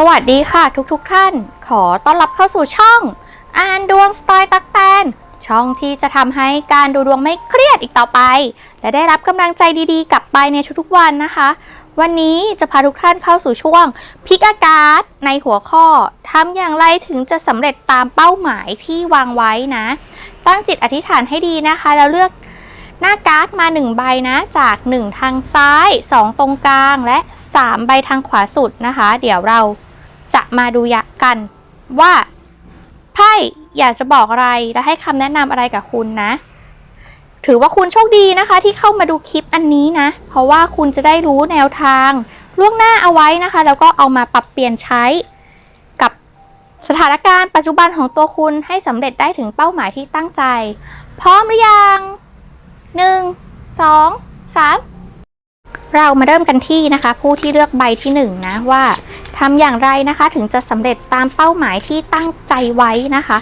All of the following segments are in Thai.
สวัสดีค่ะทุกๆทท่าน ขอต้อนรับเข้าสู่ช่อง อ่านดวงสไตล์ตักแตน ช่องที่จะทำให้การดูดวงไม่เครียดอีกต่อไป และได้รับกำลังใจดีๆ กลับไปในทุกๆวันนะคะ วันนี้จะพาทุกท่านเข้าสู่ช่วงพิกอากาศในหัวข้อทำอย่างไรถึงจะสำเร็จตามเป้าหมายที่วางไว้นะ ตั้งจิตอธิษฐานให้ดีนะคะ แล้วเลือกหน้าการ์ดมา 1 ใบนะ จาก 1 ทางซ้าย 2 ตรงกลางและ 3 ใบทางขวาสุดนะคะ เดี๋ยวเรา จะมาดูยะกันว่าไพ่อยากจะบอกอะไรและให้คำแนะนำอะไรกับคุณนะ ถือว่าคุณโชคดีนะคะ ที่เข้ามาดูคลิปอันนี้นะ เพราะว่าคุณจะได้รู้แนวทางล่วงหน้าเอาไว้นะคะ แล้วก็เอามาปรับเปลี่ยนใช้กับสถานการณ์ปัจจุบันของตัวคุณให้สำเร็จได้ถึงเป้าหมายที่ตั้งใจ พร้อมหรือยังหนึ่งสองสาม เรามาเริ่มกันที่นะคะ ผู้ที่เลือกใบที่หนึ่งนะว่าทำอย่างไรนะคะ ถึงจะสำเร็จตามเป้าหมายที่ตั้งใจไว้นะคะ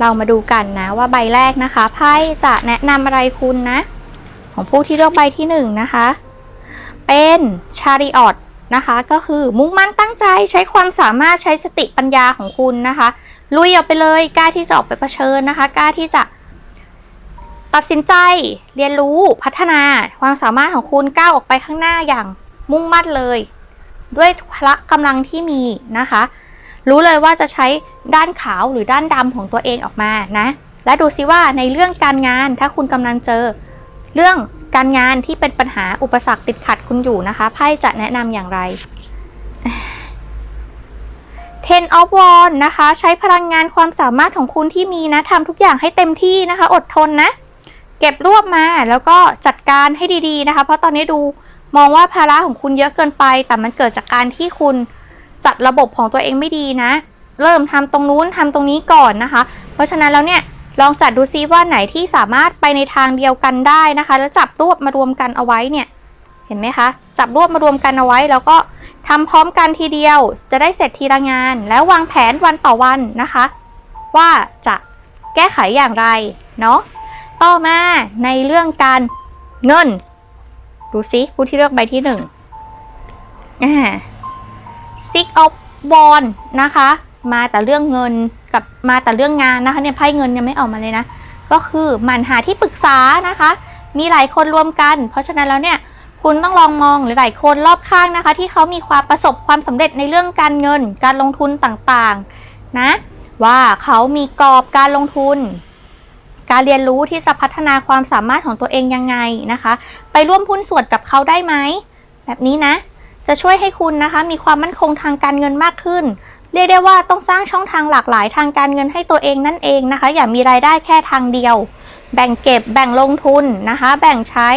เรามาดูกันนะว่าใบแรกนะคะไพ่จะแนะนำอะไรคุณนะ ของผู้ที่เลือกใบที่หนึ่งนะคะ เป็นชาริออตนะคะก็คือมุ่งมั่นตั้งใจใช้ความสามารถใช้สติปัญญาของคุณนะคะ ลุยออกไปเลยกล้าที่จะออกไปเผชิญนะคะกล้าที่จะ ตัดสินใจเรียนรู้พัฒนาความสามารถของคุณก้าวออกไปข้างหน้าอย่างมุ่งมั่นเลย ด้วยพละกำลังที่มีนะคะ รู้เลยว่าจะใช้ด้านขาวหรือด้านดำของตัวเองออกมานะ และดูซิว่าในเรื่องการงานถ้าคุณกำลังเจอ เรื่องการงานที่เป็นปัญหาอุปสรรคติดขัดคุณอยู่นะคะไพ่จะแนะนำอย่างไร Ten of Wands นะคะ ใช้พลังงานความสามารถของคุณที่มีนะทำทุกอย่างให้เต็มที่นะคะ อดทนนะ เก็บรวบมาแล้วก็จัดการให้ดีๆนะคะ เพราะตอนนี้ดูมองว่าภาระของคุณเยอะเกินไป แต่มันเกิดจากการที่คุณจัดระบบของตัวเองไม่ดีนะ เริ่มทำตรงนู้นทำตรงนี้ก่อนนะคะ เพราะฉะนั้นแล้วเนี่ยลองจัดดูซิว่าไหนที่สามารถไปในทางเดียวกันได้นะคะ แล้วจับรวบมารวมกันเอาไว้เนี่ยเห็นไหมคะ จับรวบมารวมกันเอาไว้ แล้วก็ทำพร้อมกันทีเดียว จะได้เสร็จทีละงาน แล้ววางแผนวันต่อวันนะคะ ว่าจะแก้ไขอย่างไรเนาะ ต่อมาในเรื่องการเงิน ดูซิผู้ที่เลือกใบที่หนึ่งอ่า six of wand นะคะ มาแต่เรื่องเงินกับมาแต่เรื่องงานนะคะเนี่ยไพ่เงินยังไม่ออกมาเลยนะ ก็คือหมันหาที่ปรึกษานะคะ มีหลายคนรวมกัน เพราะฉะนั้นแล้วเนี่ยคุณต้องลองมองหลายๆคนรอบข้างนะคะ ที่เขามีความประสบความสำเร็จในเรื่องการเงิน การลงทุนต่างๆนะ ว่าเขามีกรอบการลงทุน การเรียนรู้ที่จะพัฒนาความสามารถของตัวเองยังไงนะคะ ไปร่วมหุ้นส่วนกับเขาได้ไหม แบบนี้นะ จะช่วยให้คุณนะคะมีความมั่นคงทางการเงินมากขึ้น เรียกได้ว่าต้องสร้างช่องทางหลากหลายทางการเงินให้ตัวเองนั่นเองนะคะ อย่ามีรายได้แค่ทางเดียว แบ่งเก็บแบ่งลงทุนนะคะ แบ่งใช้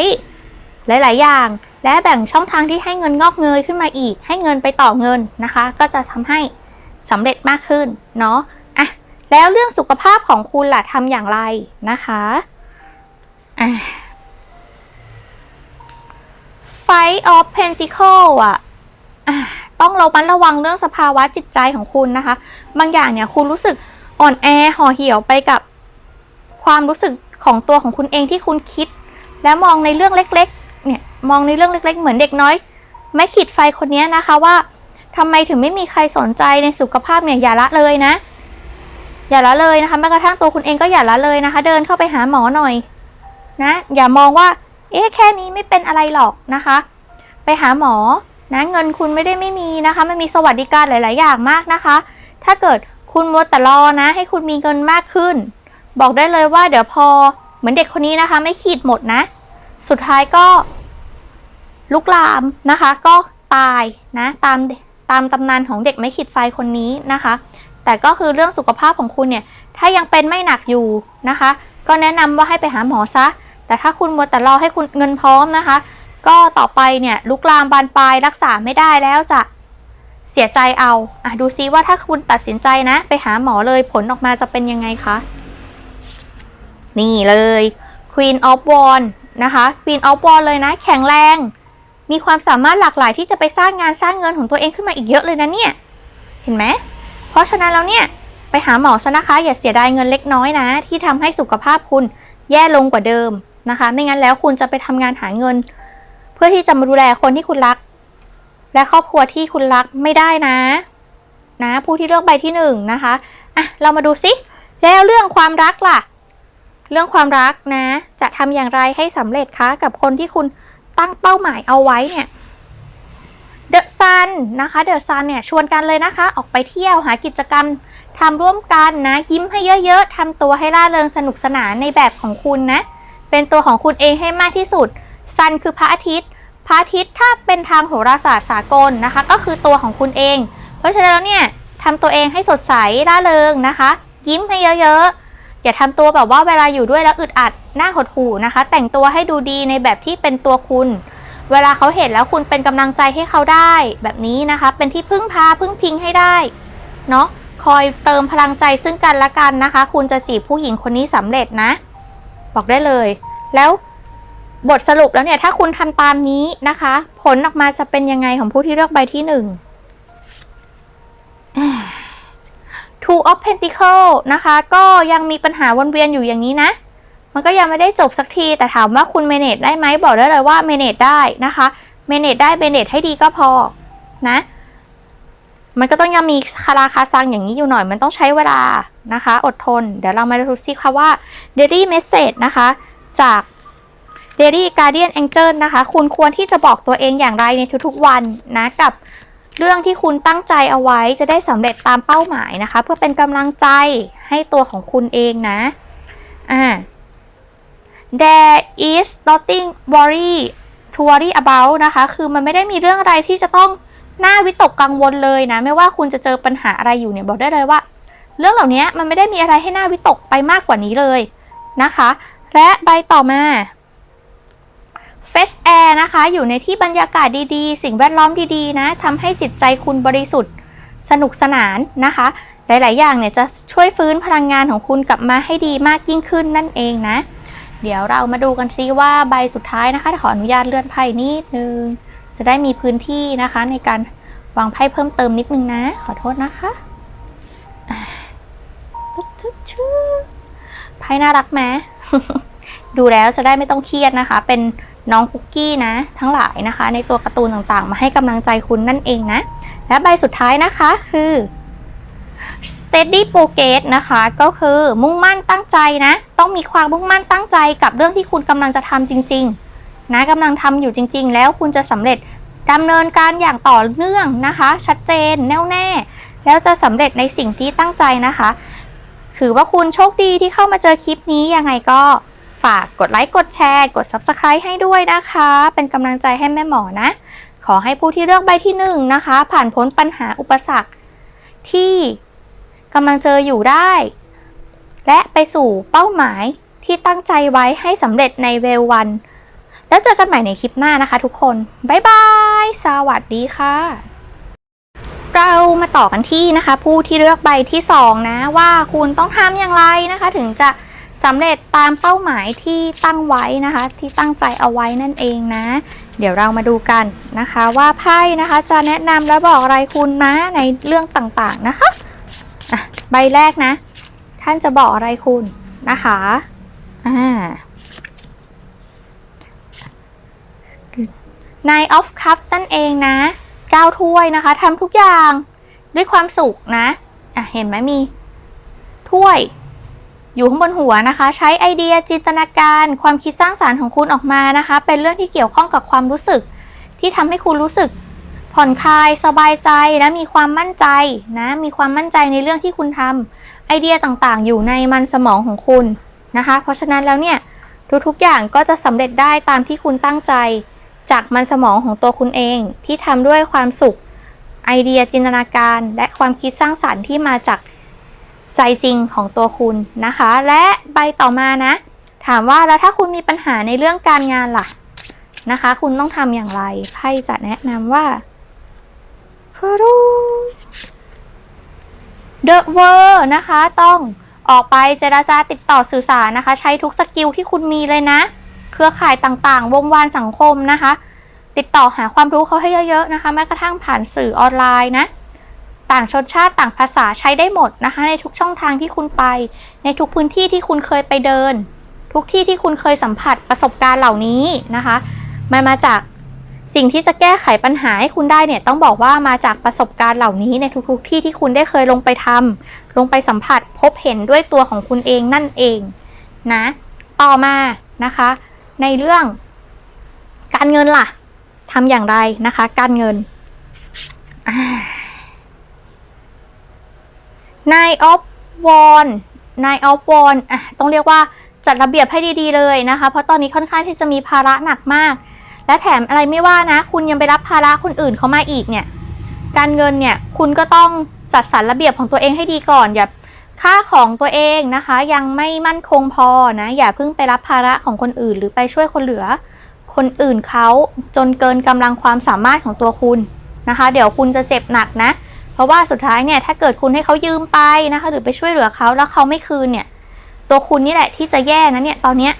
หลาย ๆ อย่าง และแบ่งช่องทางที่ให้เงินงอกเงยขึ้นมาอีก ให้เงินไปต่อเงินนะคะ ก็จะทำให้สำเร็จมากขึ้นเนาะ แล้วเรื่องสุขภาพของคุณล่ะทำอย่างไรนะคะอะ Fight of Pentacle อะอะต้องระมัดระวังเรื่องสภาวะจิตใจของคุณนะคะ บางอย่างเนี่ยคุณรู้สึกอ่อนแอห่อเหี่ยวไปกับความรู้สึกของตัวของคุณเองที่คุณคิด แล้วมองในเรื่องเล็ก ๆ เนี่ยมองในเรื่องเล็ก ๆ เหมือนเด็กน้อยไม่ขีดไฟคนนี้นะคะว่าทำไมถึงไม่มีใครสนใจในสุขภาพเนี่ยอย่าละเลยนะ อย่าละเลยนะคะแม้กระทั่งตัวคุณเองก็อย่าละเลยนะคะ เดินเข้าไปหาหมอหน่อยนะ อย่ามองว่า เอ๊ะแค่นี้ไม่เป็นอะไรหรอกนะคะ ไปหาหมอนะเงินคุณไม่ได้ไม่มีนะคะ มันมีสวัสดิการหลาย ๆ อย่างมากนะคะ ถ้าเกิดคุณมัวแต่รอนะ ให้คุณมีเงินมากขึ้น บอกได้เลยว่าเดี๋ยวพอเหมือนเด็กคนนี้นะคะ ไม่ขีดหมดนะ สุดท้ายก็ลุกลามนะคะ ก็ตายนะ ตามตามตำนานของเด็กไม่ขีดไฟคนนี้นะคะ แต่ก็คือเรื่องสุขภาพของคุณเนี่ย ถ้ายังเป็นไม่หนักอยู่นะคะ ก็แนะนำว่าให้ไปหาหมอซะ แต่ถ้าคุณมัวแต่รอให้คุณเงินพร้อมนะคะ ก็ต่อไปเนี่ยลุกลามบานปลายรักษาไม่ได้แล้วจะเสียใจเอาอะดูซิว่าถ้าคุณตัดสินใจนะ ไปหาหมอเลยผลออกมาจะเป็นยังไงคะ นี่เลย Queen of Wands นะคะ Queen of Wands เลยนะ แข็งแรง มีความสามารถหลากหลายที่จะไปสร้างงานสร้างเงินของตัวเองขึ้นมาอีกเยอะเลยนะเนี่ย เห็นไหม เพราะฉะนั้นแล้วเนี่ยไปหาหมอซะนะคะ อย่าเสียดายเงินเล็กน้อยนะ ที่ทำให้สุขภาพคุณแย่ลงกว่าเดิมนะคะ ไม่งั้นแล้วคุณจะไปทำงานหาเงิน เพื่อที่จะมาดูแลคนที่คุณรัก และครอบครัวที่คุณรักไม่ได้นะ นะ ผู้ที่เลือกใบที่หนึ่งนะคะอะเรามาดูซิแล้วเรื่องความรักล่ะ เรื่องความรักนะ จะทำอย่างไรให้สำเร็จคะกับคนที่คุณตั้งเป้าหมายเอาไว้เนี่ย เดอะซันนะคะเดอะซันเนี่ยชวนกันเลยนะคะ ออกไปเที่ยวหากิจกรรมทำร่วมกันนะ ยิ้มให้เยอะๆทำตัวให้ร่าเริงสนุกสนานในแบบของคุณนะ เป็นตัวของคุณเองให้มากที่สุดซันคือพระอาทิตย์ พระอาทิตย์ถ้าเป็นทางโหราศาสตร์สากลนะคะ ก็คือตัวของคุณเอง เพราะฉะนั้นแล้วเนี่ยทำตัวเองให้สดใสร่าเริงนะคะ ยิ้มให้เยอะๆอย่าทำตัวแบบว่าเวลาอยู่ด้วยแล้วอึดอัดหน้าหดหู่นะคะ แต่งตัวให้ดูดีในแบบที่เป็นตัวคุณ เวลาเขาเห็นแล้วคุณเป็นกำลังใจให้เขาได้แบบนี้นะคะ เป็นที่พึ่งพาพึ่งพิงให้ได้เนาะคอยเติมพลังใจซึ่งกันและกันนะคะ คุณจะจีบผู้หญิงคนนี้สำเร็จนะ บอกได้เลย แล้วบทสรุปแล้วเนี่ยถ้าคุณทำตามนี้นะคะ ผลออกมาจะเป็นยังไงของผู้ที่เลือกใบที่หนึ่ง Two of Pentacle นะคะ ก็ยังมีปัญหาวนเวียนอยู่อย่างนี้นะ มันก็ยังไม่ได้จบสักที แต่ถามว่าคุณเมเนจได้ไหมบอกได้เลยว่าเมเนจได้นะคะเมเนจได้เมเนจให้ดีก็พอนะ มันก็ต้องยังมีคาราคาซังอย่างนี้อยู่หน่อย มันต้องใช้เวลานะคะ อดทน เดี๋ยวเรามาดูซิค่ะว่า Daily Message นะคะ จาก Daily Guardian Angel นะคะ คุณควรที่จะบอกตัวเองอย่างไรในทุกๆวันนะกับเรื่องที่คุณตั้งใจเอาไว้จะได้สำเร็จตามเป้าหมายนะคะ เพื่อเป็นกำลังใจให้ตัวของคุณเองนะ อ่า there is nothing worry to worry about นะคะ คือมันไม่ได้มีเรื่องอะไรที่จะต้องน่าวิตกกังวลเลยนะ ไม่ว่าคุณจะเจอปัญหาอะไรอยู่เนี่ยบอกได้เลยว่า เรื่องเหล่านี้มันไม่ได้มีอะไรให้น่าวิตกไปมากกว่านี้เลยนะคะ และใบต่อมา Fresh Air นะคะ อยู่ในที่บรรยากาศดีๆ สิ่งแวดล้อมดีๆ นะทำให้จิตใจคุณบริสุทธิ์ สนุกสนานนะคะ หลายๆ อย่างเนี่ยจะช่วยฟื้นพลังงานของคุณกลับมาให้ดีมากยิ่งขึ้นนั่นเองนะ เดี๋ยวเรามาดูกันซิว่าใบสุดท้ายนะคะขออนุญาตเลื่อนไพ่นิดนึง จะได้มีพื้นที่นะคะในการวางไพ่เพิ่มเติมนิดนึงนะ ขอโทษนะคะปุ๊บจุ๊บชื่อไพ่น่ารักไหมดูแล้วจะได้ไม่ต้องเครียดนะคะ เป็นน้องคุกกี้นะ ทั้งหลายนะคะ ในตัวการ์ตูนต่างๆ มาให้กำลังใจคุณนั่นเองนะ และใบสุดท้ายนะคะคือ steady progress นะคะ ก็คือมุ่งมั่นตั้งใจนะ ต้องมีความมุ่งมั่นตั้งใจกับเรื่องที่คุณกำลังจะทำจริง ๆ นะกำลังทำอยู่จริง ๆ แล้วคุณจะสำเร็จดำเนินการอย่างต่อเนื่องนะคะ ชัดเจนแน่วแน่ แล้วจะสำเร็จในสิ่งที่ตั้งใจนะคะ ถือว่าคุณโชคดีที่เข้ามาเจอคลิปนี้ยังไงก็ฝากกดไลค์กดแชร์ กด Subscribe ให้ด้วยนะคะ เป็นกำลังใจให้แม่หมอนะ ขอให้ผู้ที่เลือกใบที่หนึ่งนะคะ ผ่านพ้นปัญหาอุปสรรคที่ กำลังเจออยู่ได้ และไปสู่เป้าหมายที่ตั้งใจไว้ให้สำเร็จในเวลวัน แล้วเจอกันใหม่ในคลิปหน้านะคะทุกคน บ๊ายบาย สวัสดีค่ะ เรามาต่อกันที่นะคะ ผู้ที่เลือกใบที่สองนะว่าคุณต้องทำอย่างไรนะคะ ถึงจะสำเร็จตามเป้าหมายที่ตั้งไว้นะคะ ที่ตั้งใจเอาไว้นั่นเองนะ เดี๋ยวเรามาดูกันนะคะ ว่าไพ่นะคะจะแนะนำและบอกอะไรคุณนะในเรื่องต่างๆนะคะ อะใบแรกนะ ท่านจะบอกอะไรคุณนะคะอ่า Nine of Cups นั่นเองนะก้าวถ้วยนะคะทำทุกอย่างด้วยความสุขนะอะเห็นไหมมี ถ้วย อยู่ข้างบนหัวนะคะ ใช้ไอเดียจินตนาการ ความคิดสร้างสารรค์ของคุณออกมานะคะ เป็นเรื่องที่เกี่ยวข้องกับความรู้สึก ที่ทำให้คุณรู้สึก ผ่อนคลายสบายใจและมีความมั่นใจนะมีความมั่นใจในเรื่องที่คุณทำไอเดียต่างๆ อยู่ในมันสมองของคุณนะคะ เพราะฉะนั้นแล้วเนี่ยทุกๆอย่างก็จะสำเร็จได้ตามที่คุณตั้งใจ จากมันสมองของตัวคุณเอง ที่ทำด้วยความสุข ไอเดียจินตนาการ และความคิดสร้างสารรค์ที่มาจากใจจริงของตัวคุณนะคะ และใบต่อมานะ ถามว่าแล้วถ้าคุณมีปัญหาในเรื่องการงานล่ะนะคะ คุณต้องทำอย่างไรไพ่จะแนะนำว่า ฟรู The World นะคะ ต้องออกไปเจราจาติดต่อสื่อสารนะคะ ใช้ทุกสกิลที่คุณมีเลยนะ เครือข่ายต่างๆ วงวานสังคมนะคะ ติดต่อหาความรู้เขาให้เยอะๆนะคะ แม้กระทั่งผ่านสื่อออนไลน์นะ ต่างชนชาติต่างภาษาใช้ได้หมดนะคะ ในทุกช่องทางที่คุณไป ในทุกพื้นที่ที่คุณเคยไปเดิน ทุกที่ที่คุณเคยสัมผัสประสบการณ์เหล่านี้นะคะ มันมาจาก สิ่งที่จะแก้ไขปัญหาให้คุณได้เนี่ยต้องบอกว่ามาจากประสบการณ์เหล่านี้ในทุกๆ ที่ที่คุณได้เคยลงไปทำลงไปสัมผัสพบเห็นด้วยตัวของคุณเองนั่นเองนะต่อมานะคะ ในเรื่อง การเงินล่ะทำอย่างไรนะคะ การเงิน นายออฟวอนนายออฟวอนอะต้องเรียกว่าจัดระเบียบให้ดีๆเลยนะคะ เพราะตอนนี้ค่อนข้างที่จะมีภาระหนักมาก และแถมอะไรไม่ว่านะ คุณยังไปรับภาระคนอื่นเขามาอีกเนี่ย การเงินเนี่ยคุณก็ต้องจัดสรรระเบียบของตัวเองให้ดีก่อนอย่าค่าของตัวเองนะคะ ยังไม่มั่นคงพอนะ อย่าเพิ่งไปรับภาระของคนอื่น หรือไปช่วยคนเหลือ คนอื่นเขาจนเกินกำลังความสามารถของตัวคุณนะคะ เดี๋ยวคุณจะเจ็บหนักนะ เพราะว่าสุดท้ายเนี่ยถ้าเกิดคุณให้เขายืมไปนะคะ หรือไปช่วยเหลือเขาแล้วเขาไม่คืนเนี่ย ตัวคุณนี่แหละที่จะแย่นะเนี่ยตอนเนี้ย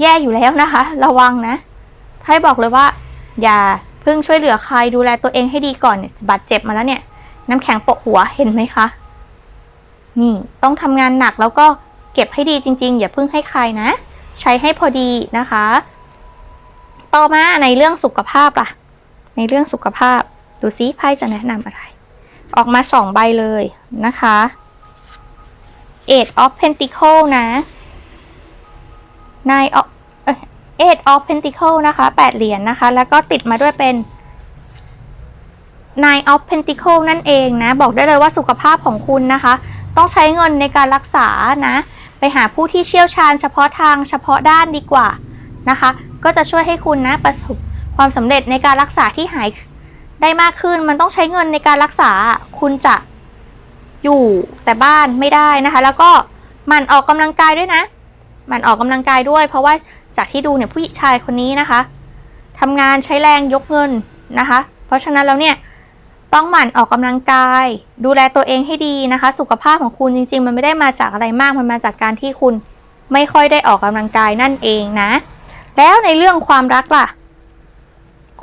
แย่อยู่แล้วนะคะ ระวังนะ ให้บอกเลยว่า อย่าเพิ่งช่วยเหลือใครดูแลตัวเองให้ดีก่อนเนี่ยบาดเจ็บมาแล้วเนี่ย น้ำแข็งโปะหัวเห็นไหมคะนี่ต้องทำงานหนักแล้วก็เก็บให้ดีจริง ๆ อย่าเพิ่งให้ใครนะ ใช้ให้พอดีนะคะ ต่อมาในเรื่องสุขภาพล่ะ ในเรื่องสุขภาพ ดูซิไพ่จะแนะนำอะไร ออกมาสองใบเลยนะคะ Eight of Pentacle นะ Nine of เอ้ย Eight of Pentacle นะคะแปดเหรียญนะคะ แล้วก็ติดมาด้วยเป็น Nine of Pentacle นั่นเองนะ บอกได้เลยว่าสุขภาพของคุณนะคะ ต้องใช้เงินในการรักษานะ ไปหาผู้ที่เชี่ยวชาญเฉพาะทางเฉพาะด้านดีกว่านะคะ ก็จะช่วยให้คุณนะประสบความสำเร็จในการรักษาที่หายได้มากขึ้น มันต้องใช้เงินในการรักษา คุณจะอยู่แต่บ้านไม่ได้นะคะ แล้วก็หมันออกกำลังกายด้วยนะหมันออกกำลังกายด้วย เพราะว่า จากที่ดูเนี่ยผู้ชายคนนี้นะคะทำงานใช้แรงยกเงินนะคะ เพราะฉะนั้นแล้วเนี่ยต้องหมั่นออกกำลังกาย ดูแลตัวเองให้ดีนะคะ สุขภาพของคุณจริง ๆ มันไม่ได้มาจากอะไรมากมันมาจากการที่คุณไม่ค่อยได้ออกกำลังกายนั่นเองนะ แล้วในเรื่องความรักล่ะ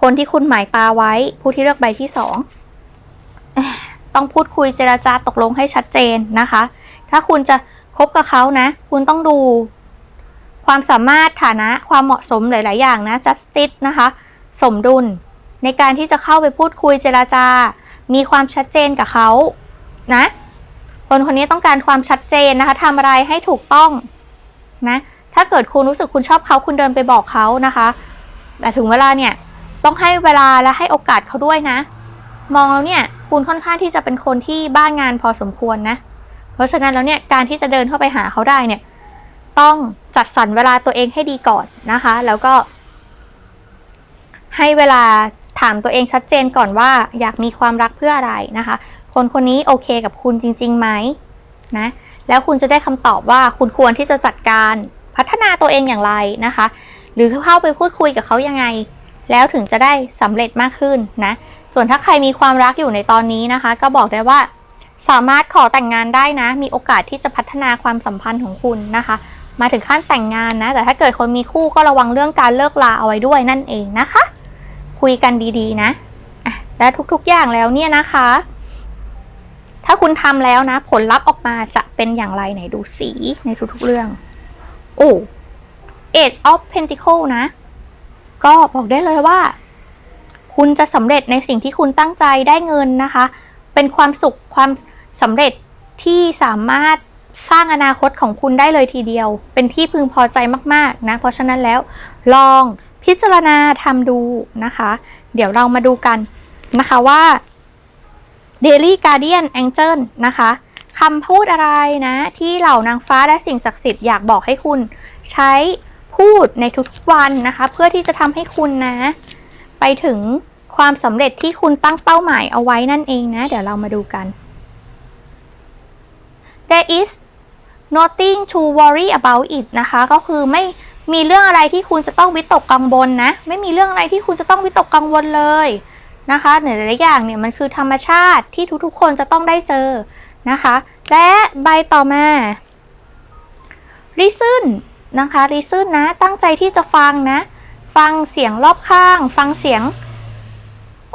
คนที่คุณหมายตาไว้ ผู้ที่เลือกใบที่สองต้องพูดคุยเจราจาตกลงให้ชัดเจนนะคะ ถ้าคุณจะคบกับเขานะ คุณต้องดู ความสามารถฐานะความเหมาะสมหลาย ๆ อย่างนะ justice นะคะ สมดุล ในการที่จะเข้าไปพูดคุยเจราจา มีความชัดเจนกับเขานะคนคนนี้ต้องการความชัดเจนนะคะทำอะไรให้ถูกต้องนะถ้าเกิดคุณรู้สึกคุณชอบเขาคุณเดินไปบอกเขานะคะ แต่ถึงเวลาเนี่ยต้องให้เวลาและให้โอกาสเขาด้วยนะ มองแล้วเนี่ยคุณค่อนข้างที่จะเป็นคนที่บ้านงานพอสมควรนะ เพราะฉะนั้นแล้วเนี่ยการที่จะเดินเข้าไปหาเขาได้เนี่ย ต้องจัดสรรเวลาตัวเองให้ดีก่อนนะคะ แล้วก็ ให้เวลาถามตัวเองชัดเจนก่อนว่า อยากมีความรักเพื่ออะไรนะคะ คนคนนี้โอเคกับคุณจริงๆไหมนะแล้วคุณจะได้คำตอบว่าคุณควรที่จะจัดการพัฒนาตัวเองอย่างไรนะคะ หรือเข้าไปพูดคุยกับเขายังไง แล้วถึงจะได้สำเร็จมากขึ้นนะ ส่วนถ้าใครมีความรักอยู่ในตอนนี้นะคะ ก็บอกได้ว่า สามารถขอแต่งงานได้นะ มีโอกาสที่จะพัฒนาความสัมพันธ์ของคุณนะคะ มาถึงขั้นแต่งงานนะ แต่ถ้าเกิดคนมีคู่ก็ระวังเรื่องการเลิกลาเอาไว้ด้วยนั่นเองนะคะ คุยกันดีๆนะและทุกๆอย่างแล้วเนี่ยนะคะ ถ้าคุณทำแล้วนะ ผลลัพธ์ออกมาจะเป็นอย่างไรไหนดูสีในทุกๆเรื่อง โอ้ Age of Pentacle นะ ก็บอกได้เลยว่า คุณจะสำเร็จในสิ่งที่คุณตั้งใจได้เงินนะคะ เป็นความสุขความสำเร็จที่สามารถ สร้างอนาคตของคุณได้เลยทีเดียว เป็นที่พึงพอใจมากๆนะ เพราะฉะนั้นแล้วลองพิจารณาทำดูนะคะ เดี๋ยวเรามาดูกันนะคะว่า Daily Guardian Angel นะคะคำพูดอะไรนะ ที่เหล่านางฟ้าและสิ่งศักดิ์สิทธิ์อยากบอกให้คุณใช้พูดในทุกๆวันนะคะ เพื่อที่จะทำให้คุณนะ ไปถึงความสำเร็จที่คุณตั้งเป้าหมายเอาไว้นั่นเองนะ เดี๋ยวเรามาดูกัน There is nothing to worry about it นะคะ ก็คือไม่มีเรื่องอะไรที่คุณจะต้องวิตกกังวลนะ ไม่มีเรื่องอะไรที่คุณจะต้องวิตกกังวลเลยนะคะหลายๆอย่างเนี่ยมันคือธรรมชาติที่ทุกๆ คนจะต้องได้เจอนะคะ และใบต่อมา Listen นะคะ Listen นะ ตั้งใจที่จะฟังนะ ฟังเสียงรอบข้าง ฟังเสียง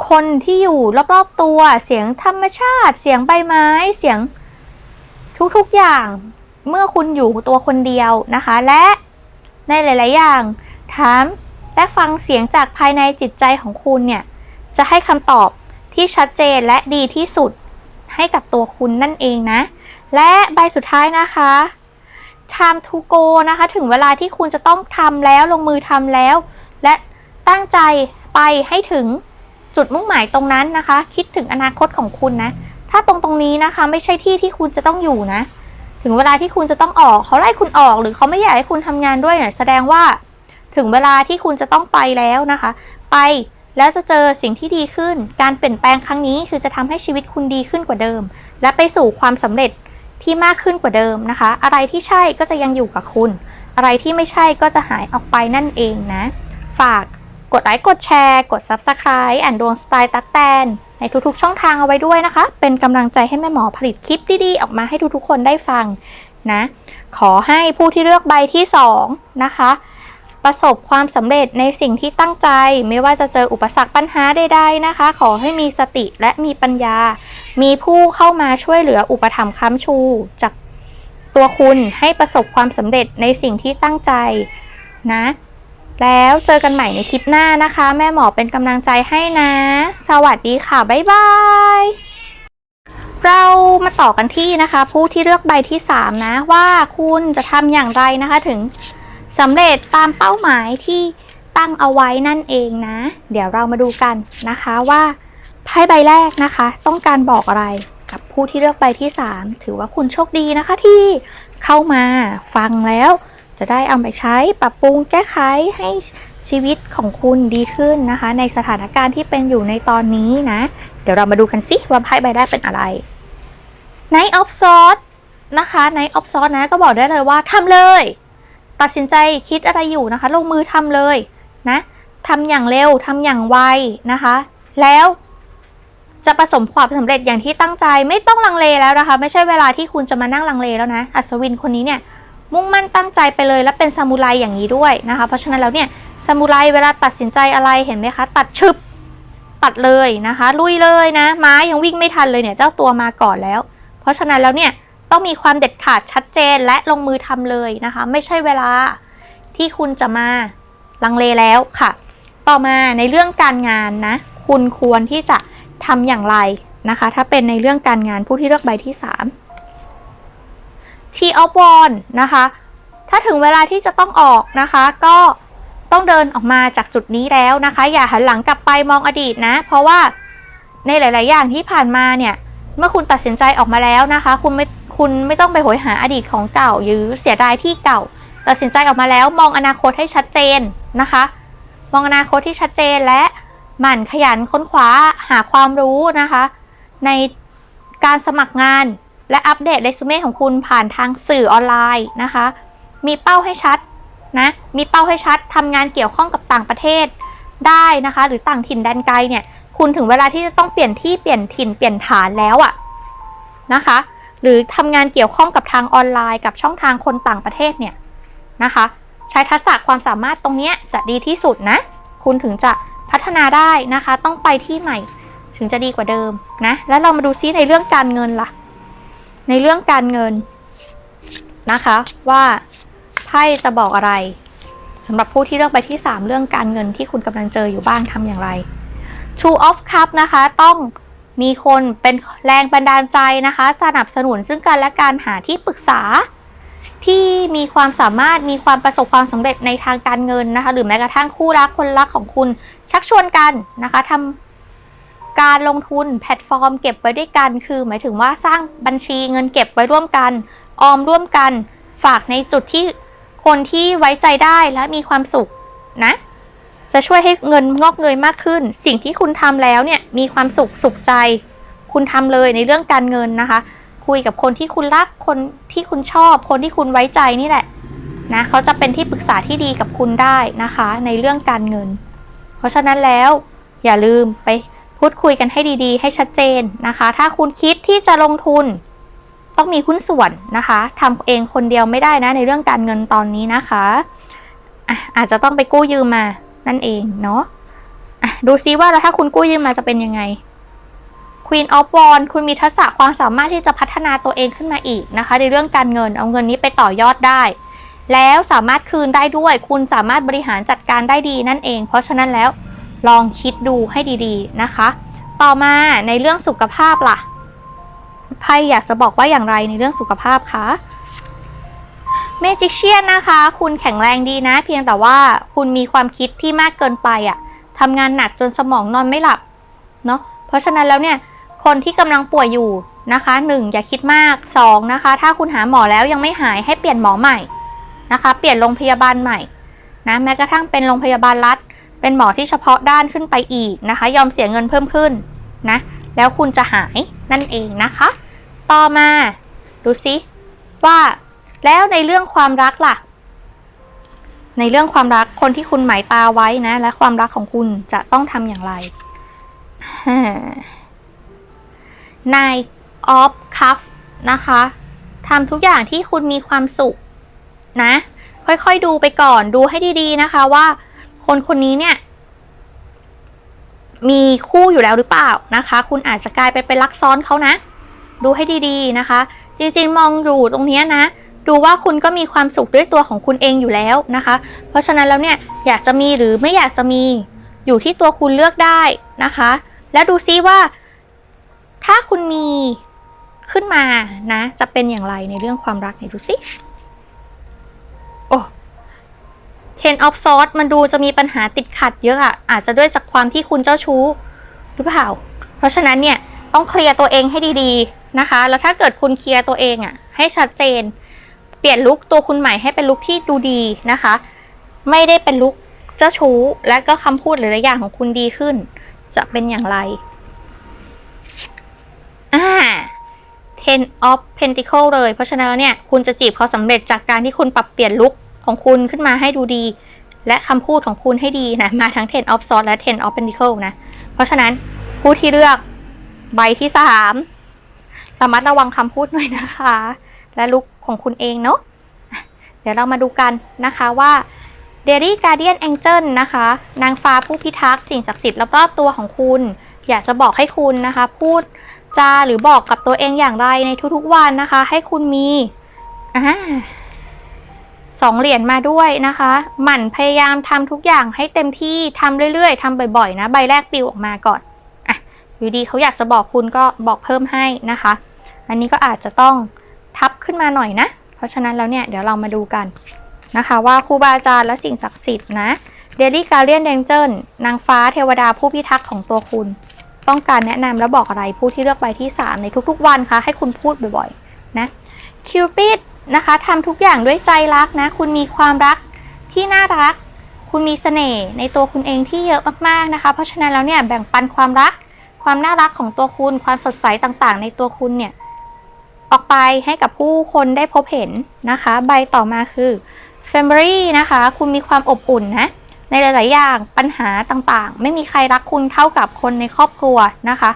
คนที่อยู่รอบๆตัว เสียงธรรมชาติ เสียงใบไม้ เสียงทุกๆอย่าง เมื่อคุณอยู่ตัวคนเดียวนะคะ และในหลาย ๆ อย่าง ถามและฟังเสียงจากภายในจิตใจของคุณเนี่ย จะให้คำตอบที่ชัดเจนและดีที่สุดให้กับตัวคุณนั่นเองนะ และใบสุดท้ายนะคะ time to go นะคะ ถึงเวลาที่คุณจะต้องทำแล้วลงมือทำแล้ว และตั้งใจไปให้ถึงจุดมุ่งหมายตรงนั้นนะคะ คิดถึงอนาคตของคุณนะ ถ้าตรงตรงนี้นะคะ ไม่ใช่ที่ที่คุณจะต้องอยู่นะ ถึงเวลาที่คุณจะต้องออกเขาไล่คุณออกหรือเขาไม่อยากให้คุณทำงานด้วยเนี่ยแสดงว่าถึงเวลาที่คุณจะต้องไปแล้วนะคะ ไปแล้วจะเจอสิ่งที่ดีขึ้น การเปลี่ยนแปลงครั้งนี้คือจะทำให้ชีวิตคุณดีขึ้นกว่าเดิม และไปสู่ความสำเร็จที่มากขึ้นกว่าเดิมนะคะ อะไรที่ใช่ก็จะยังอยู่กับคุณ อะไรที่ไม่ใช่ก็จะหายออกไปนั่นเองนะ ฝากกดไลค์กดแชร์ กด Subscribe อ่านดวงสไตล์ตักแตน ในทุกๆช่องทางเอาไว้ด้วยนะคะ เป็นกำลังใจให้แม่หมอผลิตคลิปดีๆออกมาให้ทุกๆคนได้ฟังนะ ขอให้ผู้ที่เลือกใบที่ 2 นะคะ ประสบความสำเร็จในสิ่งที่ตั้งใจ ไม่ว่าจะเจออุปสรรคปัญหาใดๆนะคะ ขอให้มีสติและมีปัญญา มีผู้เข้ามาช่วยเหลืออุปถัมภ์ค้ำชู จากตัวคุณให้ประสบความสำเร็จในสิ่งที่ตั้งใจนะ แล้วเจอกันใหม่ในคลิปหน้านะคะ แม่หมอเป็นกำลังใจให้นะ สวัสดีค่ะ บ๊ายบาย เรามาต่อกันที่นะคะ ผู้ที่เลือกใบที่ 3 นะว่าคุณจะทำอย่างไรนะคะถึงสำเร็จตามเป้าหมายที่ตั้งเอาไว้นั่นเองนะ เดี๋ยวเรามาดูกันนะคะว่าไพ่ใบแรกนะคะ ต้องการบอกอะไรกับผู้ที่เลือกใบที่ 3 ถือว่าคุณโชคดีนะคะที่เข้ามาฟังแล้ว จะได้เอาไปใช้ปรับปรุงแก้ไขให้ชีวิตของคุณดีขึ้นนะคะ ในสถานการณ์ที่เป็นอยู่ในตอนนี้นะ เดี๋ยวเรามาดูกันสิว่าไพ่ใบแรกเป็นอะไร Knight of Swords นะคะ Knight of Swords นะก็บอกได้เลยว่าทำเลย ตัดสินใจคิดอะไรอยู่นะคะ ลงมือทำเลยนะทำอย่างเร็วทำอย่างไวนะคะ แล้วจะประสมความสำเร็จอย่างที่ตั้งใจไม่ต้องลังเลแล้วนะคะ ไม่ใช่เวลาที่คุณจะมานั่งลังเลแล้วนะ อัศวินคนนี้เนี่ย มุ่งมั่นตั้งใจไปเลยและเป็นซามูไรอย่างนี้ด้วยนะคะ เพราะฉะนั้นแล้วเนี่ยซามูไรเวลาตัดสินใจอะไรเห็นไหมคะ ตัดชึบตัดเลยนะคะ ลุยเลยนะม้ายังวิ่งไม่ทันเลยเนี่ยเจ้าตัวมาก่อนแล้ว เพราะฉะนั้นแล้วเนี่ยต้องมีความเด็ดขาดชัดเจนและลงมือทำเลยนะคะ ไม่ใช่เวลาที่คุณจะมาลังเลแล้วค่ะ ต่อมาในเรื่องการงานนะ คุณควรที่จะทำอย่างไรนะคะ ถ้าเป็นในเรื่องการงานผู้ที่เลือกใบที่ 3 T of w a n d นะคะ ถ้าถึงเวลาที่จะต้องออกนะคะ ก็ต้องเดินออกมาจากจุดนี้แล้วนะคะ อย่าหันหลังกลับไปมองอดีตนะ เพราะว่าในหลาย ๆ อย่างที่ผ่านมาเนี่ย เมื่อคุณตัดสินใจออกมาแล้วนะคะ คุณไม่คุณไม่ต้องไปโหยหาอดีตของเก่าหรือเสียดายที่เก่า ตัดสินใจออกมาแล้วมองอนาคตให้ชัดเจนนะคะ มองอนาคตที่ชัดเจนและหมั่นขยันค้นคว้าหาความรู้นะคะ ในการสมัครงาน และอัปเดตเรซูเม่ของคุณผ่านทางสื่อออนไลน์นะคะ มีเป้าให้ชัดนะ มีเป้าให้ชัดทำงานเกี่ยวข้องกับต่างประเทศได้นะคะ หรือต่างถิ่นแดนไกลเนี่ย คุณถึงเวลาที่จะต้องเปลี่ยนที่เปลี่ยนถิ่นเปลี่ยนฐานแล้วอะนะคะ หรือทำงานเกี่ยวข้องกับทางออนไลน์ กับช่องทางคนต่างประเทศเนี่ยนะคะ ใช้ทักษะความสามารถตรงนี้จะดีที่สุดนะ คุณถึงจะพัฒนาได้นะคะ ต้องไปที่ใหม่ ถึงจะดีกว่าเดิมนะ แล้วเรามาดูซิในเรื่องการเงินล่ะ ในเรื่องการเงินนะคะ ว่าไพ่จะบอกอะไรสำหรับผู้ที่เลือกใบที่ 3 เรื่องการเงินที่คุณกำลังเจออยู่บ้างทำอย่างไร Two of Cup นะคะ ต้องมีคนเป็นแรงบันดาลใจนะคะสนับสนุนซึ่งกันและการหาที่ปรึกษา ที่มีความสามารถมีความประสบความสำเร็จในทางการเงินนะคะ หรือแม้กระทั่งคู่รักคนรักของคุณชักชวนกันนะคะทำ การลงทุนแพลตฟอร์มเก็บไว้ด้วยกัน คือหมายถึงว่าสร้างบัญชีเงินเก็บไว้ร่วมกัน ออมร่วมกัน ฝากในจุดที่คนที่ไว้ใจได้และมีความสุขนะ จะช่วยให้เงินงอกเงยมากขึ้น สิ่งที่คุณทำแล้วเนี่ยมีความสุขสุขใจ คุณทำเลยในเรื่องการเงินนะคะ คุยกับคนที่คุณรักคนที่คุณชอบ คนที่คุณไว้ใจนี่แหละนะเขาจะเป็นที่ปรึกษาที่ดีกับคุณได้นะคะ ในเรื่องการเงิน เพราะฉะนั้นแล้วอย่าลืมไป พูดคุยกันให้ดีๆ ให้ชัดเจนนะคะ ถ้าคุณคิดที่จะลงทุน ต้องมีหุ้นส่วนนะคะทำเองคนเดียวไม่ได้นะในเรื่องการเงินตอนนี้นะคะอะอาจจะต้องไปกู้ยืมมานั่นเองเนาะะดูซิว่าแล้วถ้าคุณกู้ยืมมาจะเป็นยังไง Queen of Wands คุณมีทักษะความสามารถที่จะพัฒนาตัวเองขึ้นมาอีกนะคะ ในเรื่องการเงินเอาเงินนี้ไปต่อยอดได้ แล้วสามารถคืนได้ด้วย คุณสามารถบริหารจัดการได้ดีนั่นเอง เพราะฉะนั้นแล้ว ลองคิดดูให้ดีๆนะคะ ต่อมาในเรื่องสุขภาพล่ะไพ่อยากจะบอกว่าอย่างไรในเรื่องสุขภาพคะเมจิเชียนนะคะ คุณแข็งแรงดีนะ เพียงแต่ว่าคุณมีความคิดที่มากเกินไปอะ่ะทำงานหนักจนสมองนอนไม่หลับเนาะเพราะฉะนั้นแล้วเนี่ยคนที่กำลังป่วยอยู่นะคะหนึ่งอย่าคิดมากสองนะคะ ถ้าคุณหาหมอแล้วยังไม่หายให้เปลี่ยนหมอใหม่นะคะ เปลี่ยนโรงพยาบาลใหม่นะแม้กระทั่งเป็นโรงพยาบาลรัฐ เป็นหมอที่เฉพาะด้านขึ้นไปอีกนะคะ ยอมเสียเงินเพิ่มขึ้นนะ แล้วคุณจะหายนั่นเองนะคะ ต่อมา ดูซิว่า แล้วในเรื่องความรักล่ะ ในเรื่องความรักคนที่คุณหมายตาไว้นะ และความรักของคุณจะต้องทำอย่างไรนายออฟคัฟนะคะทำทุกอย่างที่คุณมีความสุขนะ ค่อยๆดูไปก่อนดูให้ดีๆนะคะว่า คนคนนี้เนี่ย มีคู่อยู่แล้วหรือเปล่านะคะ คุณอาจจะกลายเป็นไปรักซ้อนเขานะ ดูให้ดีๆนะคะ จริงๆ มองอยู่ตรงนี้นะ ดูว่าคุณก็มีความสุขด้วยตัวของคุณเองอยู่แล้วนะคะ เพราะฉะนั้นแล้วเนี่ยอยากจะมีหรือไม่อยากจะมีอยู่ที่ตัวคุณเลือกได้นะคะ แล้วดูซิว่า ถ้าคุณมีขึ้นมานะ จะเป็นอย่างไรในเรื่องความรักไหนดูซิโอ้ Ten of Swords มันดูจะมีปัญหาติดขัดเยอะอะอาจจะด้วยจากความที่คุณเจ้าชู้หรือเปล่า เพราะฉะนั้นเนี่ยต้องเคลียร์ตัวเองให้ดีๆนะคะ แล้วถ้าเกิดคุณเคลียร์ตัวเองอะให้ชัดเจน เปลี่ยนลุคตัวคุณใหม่ให้เป็นลุคที่ดูดีนะคะ ไม่ได้เป็นลุคเจ้าชู้ และก็คำพูดหลายๆอย่างของคุณดีขึ้น จะเป็นอย่างไรอ่า Ten of Pentacle เลย เพราะฉะนั้นแล้วเนี่ย คุณจะจีบเขาสำเร็จจากการที่คุณปรับเปลี่ยนลุค ของคุณขึ้นมาให้ดูดี และคำพูดของคุณให้ดีนะ มาทั้ง Ten of Swords และ Ten of Pentacle นะ เพราะฉะนั้นผู้ที่เลือกใบที่สามระมัดระวังคำพูดหน่อยนะคะ และลุคของคุณเองเนาะอะเดี๋ยวเรามาดูกันนะคะว่า d a i r y Guardian Angel นะคะ นางฟ้าผู้พิทักษ์สิ่งศักดิ์สิทธิ์รอบๆตัวของคุณ อยากจะบอกให้คุณนะคะ พูดจาหรือบอกกับตัวเองอย่างไรในทุกๆวันนะคะ ให้คุณมีอ่า สองเหรียญมาด้วยนะคะ หมั่นพยายามทำทุกอย่างให้เต็มที่ทำเรื่อยๆทำบ่อยๆนะ ใบแรกปิวออกมาก่อนอะอยู่ดีเขาอยากจะบอกคุณก็บอกเพิ่มให้นะคะ อันนี้ก็อาจจะต้องทับขึ้นมาหน่อยนะ เพราะฉะนั้นแล้วเนี่ยเดี๋ยวเรามาดูกันนะคะว่าครูบาอาจารย์และสิ่งศักดิ์สิทธิ์นะเดลี่การเลียนแดงเจิลนางฟ้าเทวดาผู้พิทักษ์ของตัวคุณ ต้องการแนะนำและบอกอะไรผู้ที่เลือกใบที่ 3 ในทุกๆ วันคะให้คุณพูดบ่อยๆนะคิวปิด นะคะทำทุกอย่างด้วยใจรักนะ คุณมีความรักที่น่ารัก คุณมีเสน่ห์ในตัวคุณเองที่เยอะมากๆนะคะ เพราะฉะนั้นแล้วเนี่ยแบ่งปันความรัก ความน่ารักของตัวคุณ ความสดใสต่างๆ ในตัวคุณเนี่ยออกไปให้กับผู้คนได้พบเห็นนะคะ ใบต่อมาคือ Family นะคะ คุณมีความอบอุ่นนะ ในหลาย ๆ อย่างปัญหาต่างๆ ไม่มีใครรักคุณเท่ากับคนในครอบครัวนะคะ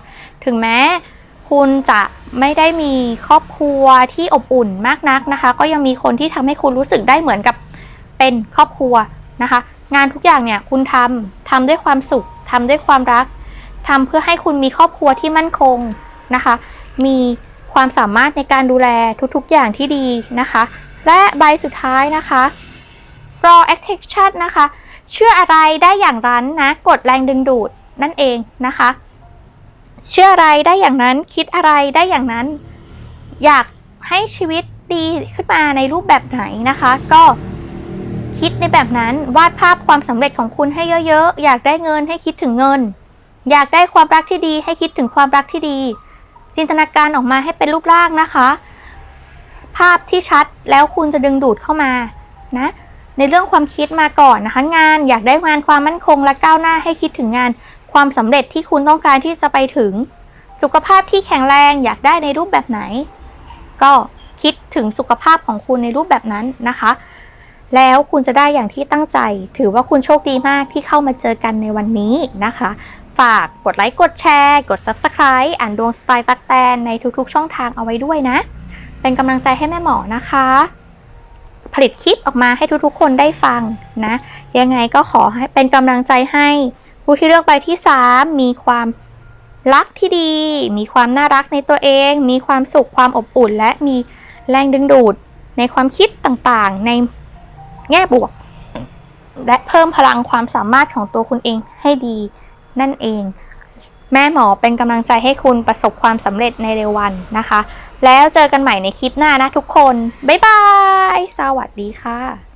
ถึงแม้ คุณจะไม่ได้มีครอบครัวที่อบอุ่นมากนักนะคะ ก็ยังมีคนที่ทำให้คุณรู้สึกได้เหมือนกับเป็นครอบครัวนะคะ งานทุกอย่างเนี่ยคุณทำทำด้วยความสุขทำด้วยความรักทำเพื่อให้คุณมีครอบครัวที่มั่นคงนะคะ มีความสามารถในการดูแลทุกๆอย่างที่ดีนะคะ และใบสุดท้ายนะคะ raw attraction นะคะ เชื่ออะไรได้อย่างนั้นนะกดแรงดึงดูดนั่นเองนะคะ เชื่ออะไรได้อย่างนั้นคิดอะไรได้อย่างนั้น อยากให้ชีวิตดีขึ้นมาในรูปแบบไหนนะคะ ก็คิดในแบบนั้นวาดภาพความสำเร็จของคุณให้เยอะๆ อยากได้เงินให้คิดถึงเงิน อยากได้ความรักที่ดีให้คิดถึงความรักที่ดี จินตนาการออกมาให้เป็นรูปร่างนะคะ ภาพที่ชัดแล้วคุณจะดึงดูดเข้ามานะในเรื่องความคิดมาก่อนนะคะ งานอยากได้งานความมั่นคงและก้าวหน้าให้คิดถึงงาน ความสำเร็จที่คุณต้องการที่จะไปถึง สุขภาพที่แข็งแรงอยากได้ในรูปแบบไหน ก็คิดถึงสุขภาพของคุณในรูปแบบนั้นนะคะ แล้วคุณจะได้อย่างที่ตั้งใจ ถือว่าคุณโชคดีมากที่เข้ามาเจอกันในวันนี้นะคะ ฝากกดไลค์กดแชร์ กด Subscribe อ่านดวงสไตล์ตักแตนในทุกๆ ช่องทางเอาไว้ด้วยนะ เป็นกำลังใจให้แม่หมอนะคะผลิตคลิปออกมาให้ทุกๆ คนได้ฟังนะ ยังไงก็ขอให้เป็นกำลังใจให้ ผู้ที่เลือกใบที่ 3 มีความรักที่ดี มีความน่ารักในตัวเอง มีความสุขความอบอุ่น และมีแรงดึงดูดในความคิดต่างๆ ในแง่บวก และเพิ่มพลังความสามารถของตัวคุณเองให้ดีนั่นเอง แม่หมอเป็นกำลังใจให้คุณประสบความสำเร็จในเร็ววันนะคะ แล้วเจอกันใหม่ในคลิปหน้านะทุกคน บ๊ายบาย สวัสดีค่ะ